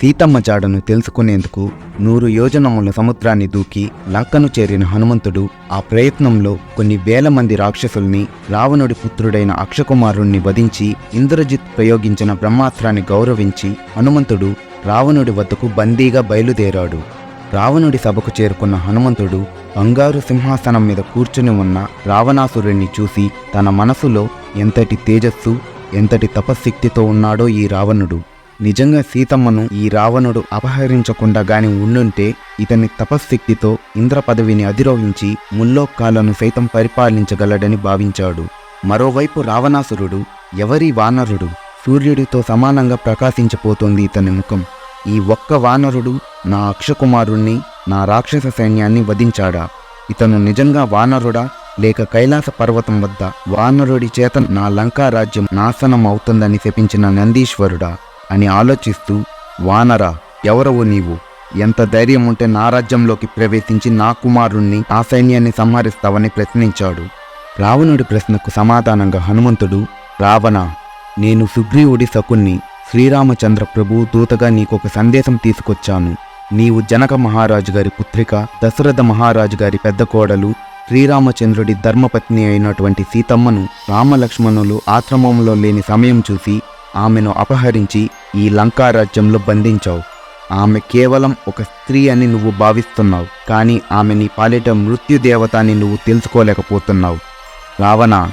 సీతమ్మ జాడను తెలుసుకునేందుకు నూరు యోజనముల సముద్రాన్ని దూకి లంకను చేరిన హనుమంతుడు ఆ ప్రయత్నంలో కొన్ని వేల మంది రాక్షసుల్ని రావణుడి పుత్రుడైన అక్షకుమారుణ్ణి వధించి ఇంద్రజిత్ ప్రయోగించిన బ్రహ్మాస్త్రాన్ని గౌరవించి హనుమంతుడు రావణుడి వద్దకు బందీగా బయలుదేరాడు. రావణుడి సభకు చేరుకున్న హనుమంతుడు బంగారు సింహాసనం మీద కూర్చుని ఉన్న రావణాసురుణ్ణి చూసి తన మనసులో ఎంతటి తేజస్సు ఎంతటి తపశ్శక్తితో ఉన్నాడో ఈ రావణుడు. నిజంగా సీతమ్మను ఈ రావణుడు అపహరించకుండా గాని ఉండుంటే ఇతని తపశక్తితో ఇంద్ర పదవిని అధిరోహించి ముల్లోక్కాలను సైతం పరిపాలించగలడని భావించాడు. మరోవైపు రావణాసురుడు ఎవరి వానరుడు సూర్యుడితో సమానంగా ప్రకాశించిపోతోంది ఇతని ముఖం. ఈ ఒక్క వానరుడు నా అక్షకుమారుణ్ణి నా రాక్షస సైన్యాన్ని వధించాడా? ఇతను నిజంగా వానరుడా? లేక కైలాస పర్వతం వద్ద వానరుడి చేత నా లంకా రాజ్యం నాశనం అవుతుందని శపించిన నందీశ్వరుడా? అని ఆలోచిస్తూ వానరా ఎవరవు నీవు? ఎంత ధైర్యం ఉంటే నా రాజ్యంలోకి ప్రవేశించి నా కుమారుణ్ణి ఆ సైన్యాన్ని సంహరిస్తావని ప్రశ్నించాడు. రావణుడి ప్రశ్నకు సమాధానంగా హనుమంతుడు రావణ నేను సుగ్రీవుడి శకుణ్ణి శ్రీరామచంద్ర ప్రభు దూతగా నీకొక సందేశం తీసుకొచ్చాను. నీవు జనక మహారాజు గారి పుత్రిక దశరథ మహారాజు గారి పెద్ద కోడలు శ్రీరామచంద్రుడి ధర్మపత్ని అయినటువంటి సీతమ్మను రామలక్ష్మణులు ఆశ్రమంలో లేని సమయం చూసి ఆమెను అపహరించి ఈ లంకా రాజ్యంలో బంధించావు. ఆమె కేవలం ఒక స్త్రీ అని నువ్వు భావిస్తున్నావు. కానీ ఆమె నీ పాలిట మృత్యుదేవత అని నువ్వు తెలుసుకోలేకపోతున్నావు. రావణ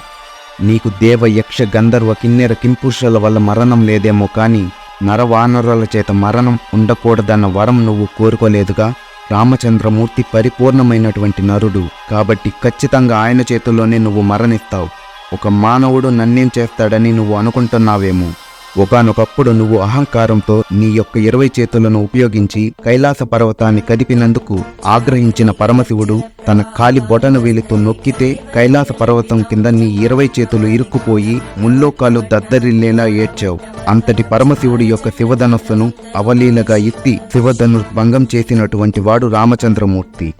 నీకు దేవ యక్ష గంధర్వ కిన్నెర కింపురుషుల వల్ల మరణం లేదేమో కానీ నరవానరుల చేత మరణం ఉండకూడదన్న వరం నువ్వు కోరుకోలేదుగా? రామచంద్రమూర్తి పరిపూర్ణమైనటువంటి నరుడు. కాబట్టి ఖచ్చితంగా ఆయన చేతుల్లోనే నువ్వు మరణిస్తావు. ఒక మానవుడు నన్నేం చేస్తాడని నువ్వు అనుకుంటున్నావేమో? ఒకనొకప్పుడు నువ్వు అహంకారంతో నీ యొక్క ఇరవై చేతులను ఉపయోగించి కైలాస పర్వతాన్ని కదిపినందుకు ఆగ్రహించిన పరమశివుడు తన కాలి బొటన వేలితో నొక్కితే కైలాస పర్వతం కింద నీ ఇరవై చేతులు ఇరుక్కుపోయి ముల్లోకాలు దద్దరిల్లేలా ఏడ్చావు. అంతటి పరమశివుడి యొక్క శివధనస్సును అవలీలగా ఎత్తి శివధను భంగం చేసినటువంటి వాడు రామచంద్రమూర్తి.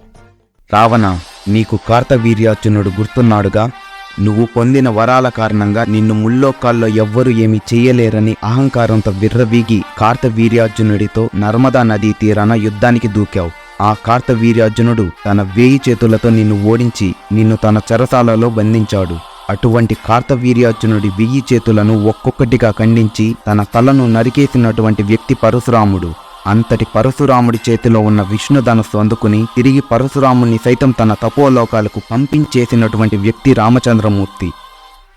రావణ నీకు కార్తవీర్యార్జునుడు గుర్తున్నాడుగా? నువ్వు పొందిన వరాల కారణంగా నిన్ను ముల్లోకాల్లో ఎవ్వరూ ఏమి చేయలేరని అహంకారంతో విర్రవీగి కార్తవీర్యార్జునుడితో నర్మదా నదీ తీరాన యుద్ధానికి దూకావు. ఆ కార్తవీర్యార్జునుడు తన వేయి చేతులతో నిన్ను ఓడించి నిన్ను తన చెరసాలలో బంధించాడు. అటువంటి కార్తవీర్యార్జునుడి వెయ్యి చేతులను ఒక్కొక్కటిగా ఖండించి తన తలను నరికేసినటువంటి వ్యక్తి పరశురాముడు. అంతటి పరశురాముడి చేతిలో ఉన్న విష్ణు ధనస్సు అందుకుని తిరిగి పరశురాముణ్ణి సైతం తన తపోలోకాలకు పంపించేసినటువంటి వ్యక్తి రామచంద్రమూర్తి.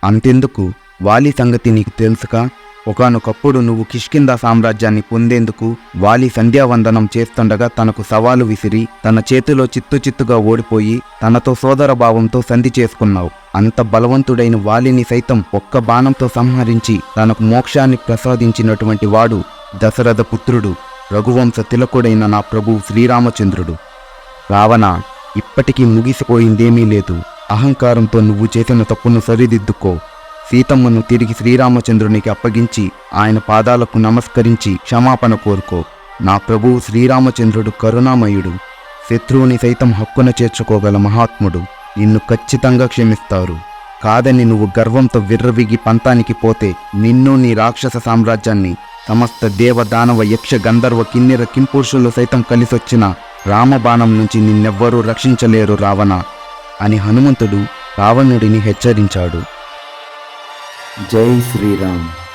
అంతెందుకు? వాలి సంగతి నీకు తెలుసుకా? ఒకనొకప్పుడు నువ్వు కిష్కింద సామ్రాజ్యాన్ని పొందేందుకు వాలి సంధ్యావందనం చేస్తుండగా తనకు సవాలు విసిరి తన చేతిలో చిత్తు చిత్తుగా ఓడిపోయి తనతో సోదర భావంతో సంధి చేసుకున్నావు. అంత బలవంతుడైన వాలిని సైతం ఒక్క బాణంతో సంహరించి తనకు మోక్షాన్ని ప్రసాదించినటువంటి వాడు దశరథ పుత్రుడు. రఘువంశ తిలకుడైన నా ప్రభు శ్రీరామచంద్రుడు. రావణ ఇప్పటికీ ముగిసిపోయిందేమీ లేదు. అహంకారంతో నువ్వు చేసిన తప్పును సరిదిద్దుకో. సీతమ్మను తిరిగి శ్రీరామచంద్రునికి అప్పగించి ఆయన పాదాలకు నమస్కరించి క్షమాపణ కోరుకో. నా ప్రభువు శ్రీరామచంద్రుడు కరుణామయుడు. శత్రువుని సైతం హక్కున చేర్చుకోగల మహాత్ముడు. నిన్ను ఖచ్చితంగా క్షమిస్తారు. కాదని నువ్వు గర్వంతో విర్రవిగి పంతానికి పోతే నిన్ను నీ రాక్షస సామ్రాజ్యాన్ని సమస్త దేవ దానవ యక్ష గంధర్వ కిన్నెర కింపురుషులు సైతం కలిసొచ్చిన రామబాణం నుంచి నిన్నెవ్వరూ రక్షించలేరు రావణ అని హనుమంతుడు రావణుడిని హెచ్చరించాడు. జై శ్రీరామ్.